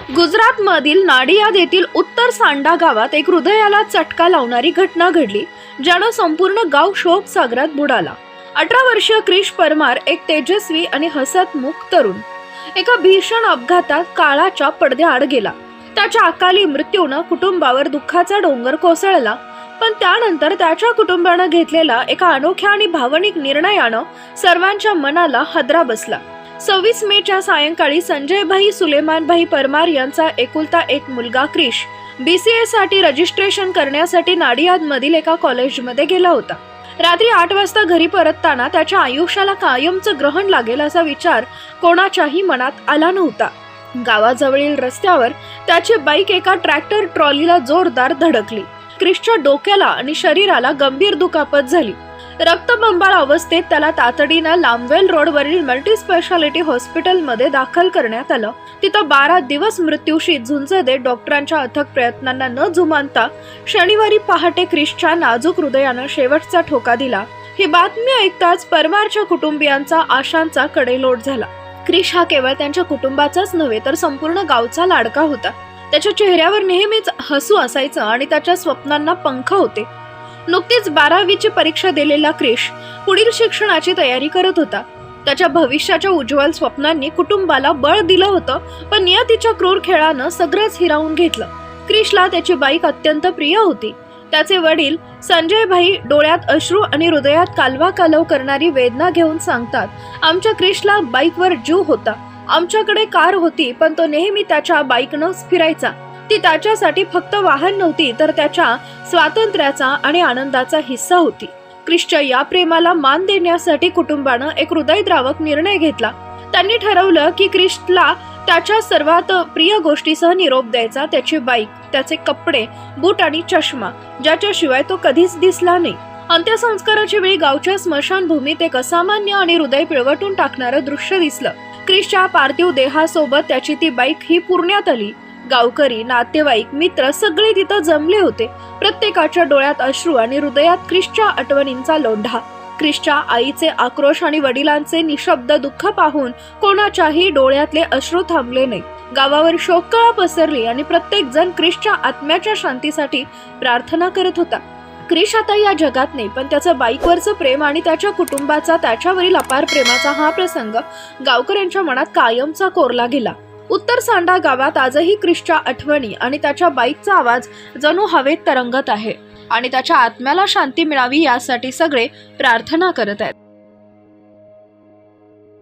गुजरातमधील नाडियाद येथील उत्तर सांडा गावात एक हृदयाला चटका लावणारी घटना घडली ज्यानं संपूर्ण गाव शोक सागरात बुडाला. अठरा वर्षीय क्रिश परमार एक तेजस्वी आणि हसतमुख तरुण. एका भीषण अपघातात काळाच्या पडद्याआड गेला. त्याच्या अकाली मृत्यूनं कुटुंबावर दुःखाचा डोंगर कोसळला पण त्यानंतर त्याच्या कुटुंबानं घेतलेला एका अनोख्या आणि भावनिक निर्णयानं सर्वांच्या मनाला हदरा बसला. सव्वीस मेच्या सायंकाळी संजयभाई सुलेमानभाई परमार यांचा एकुलता एक मुलगा क्रिश. सी साठी रजिस्ट्रेशन करण्यासाठी नाडियाद मधील एका कॉलेजमध्ये गेला होता. रात्री आठ वाजता घरी परतताना त्याच्या आयुष्याला कायमचं ग्रहण लागेल असा विचार कोणाच्याही मनात आला नव्हता. गावाजवळील रस्त्यावर त्याची बाईक एका ट्रॅक्टर ट्रॉलीला जोरदार धडकली. क्रिशच्या डोक्याला आणि शरीराला गंभीर दुखापत झाली. रक्तबंबाळ अवस्थेत त्याला तातडीनं लांबवेल रोडवरील मल्टी स्पेशालिटी हॉस्पिटलमध्ये दाखल करण्यात आलं. तिथं बारा दिवस मृत्यूशी झुंज देत डॉक्टरांच्या अथक प्रयत्नांना न जुमानता शनिवारी पहाटे क्रिशच्या नाजूक हृदयानं शेवटचा ठोका दिला. ही बातमी ऐकताच परमारच्या कुटुंबियांचा आशांचा कडेलोट झाला. क्रिश हा केवळ त्यांच्या कुटुंबाचाच नव्हे तर संपूर्ण गावचा लाडका होता. त्याच्या चेहऱ्यावर नेहमीच हसू असायचं आणि त्याच्या स्वप्नांना पंख होते. नुकतीच बारावीची परीक्षा दिलेला क्रिश पुढील शिक्षणाची तयारी करत होता. त्याच्या भविष्याच्या उज्ज्वल स्वप्नांनी कुटुंबाला बळ दिलं होतं पण नियतीच्या क्रूर खेळानं सगळंच हिरावून घेतलं. क्रिशला त्याची बाईक अत्यंत प्रिय होती. त्याचे वडील संजय भाई डोळ्यात अश्रू आणि हृदयात कालवा कालव करणारी वेदना घेऊन सांगतात आमच्या क्रिशला बाईकवर जीव होता. आमच्याकडे कार होती पण तो नेहमी त्याच्या बाईकनंच फिरायचा. ती त्याच्यासाठी फक्त वाहन नव्हती तर त्याच्या स्वातंत्र्याचा आणि आनंदाचा हिस्सा होती. क्रिशच्या या प्रेमाला मान देण्यासाठी कुटुंबानं एक हृदयद्रावक निर्णय घेतला. त्यांनी ठरवलं की क्रिशला त्याच्या सर्वात प्रिय गोष्टीसह निरोप द्यायचा त्याची बाईक त्याचे कपडे बूट आणि चष्मा ज्याच्याशिवाय तो कधीच दिसला नाही. अंत्यसंस्काराच्या वेळी गावच्या स्मशानभूमीत एक असामान्य आणि हृदय पिळवटून टाकणारं दृश्य दिसलं. क्रिशच्या पार्थिव देहासोबत त्याची ती बाईक ही पुरण्यात आली. गावकरी नातेवाईक मित्र सगळे तिथं जमले होते. प्रत्येकाच्या डोळ्यात अश्रू आणि हृदयात क्रिशच्या आठवणींचा लोंढा. क्रिशच्या आईचे आक्रोश आणि वडिलांचे निशब्द दुःख पाहून कोणाच्याही डोळ्यातले अश्रू थांबले नाही. गावावर शोककळा पसरली आणि प्रत्येक जण क्रिशच्या आत्म्याच्या शांतीसाठी प्रार्थना करत होता. क्रिश आता या जगात नाही पण त्याचं बाईकवरचं प्रेम आणि त्याच्या कुटुंबाचा त्याच्यावरील अपार प्रेमाचा हा प्रसंग गावकऱ्यांच्या मनात कायमचा कोरला गेला. उत्तर सांडा गावात आजही क्रिशच्या आठवणी आणि त्याच्या बाईकचा आवाज जणू हवेत तरंगत आहे. आणि त्याच्या आत्म्याला शांती मिळावी यासाठी सगळे प्रार्थना करत आहेत.